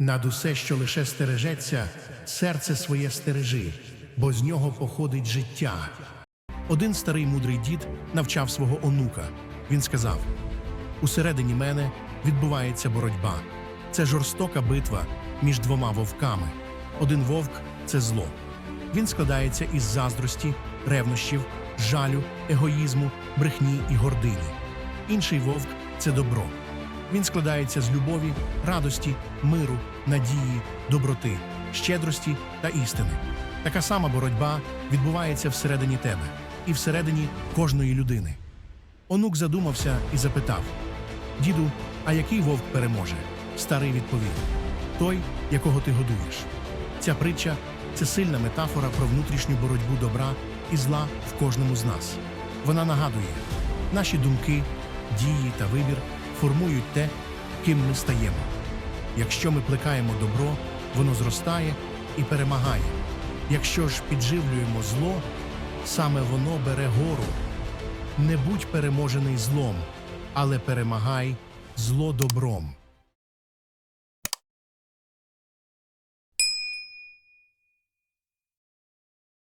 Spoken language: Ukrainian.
Над усе, що лише стережеться, серце своє стережи, бо з нього походить життя. Один старий мудрий дід навчав свого онука. Він сказав: Усередині мене відбувається боротьба. Це жорстока битва між двома вовками. Один вовк це зло. Він складається із заздрості, ревнощів, жалю, егоїзму, брехні і гордині. Інший вовк це добро. Він складається з любові, радості, миру, надії, доброти, щедрості та істини. Така сама боротьба відбувається всередині тебе і всередині кожної людини. Онук задумався і запитав: Діду, а який вовк переможе? Старий відповів: Той, якого ти годуєш. Ця притча це сильна метафора про внутрішню боротьбу добра і зла в кожному з нас. Вона нагадує, наші думки, дії та вибір формують те, ким ми стаємо. Якщо ми плекаємо добро, воно зростає і перемагає. Якщо ж підживлюємо зло, саме воно бере гору. Не будь переможений злом, але перемагай зло добром.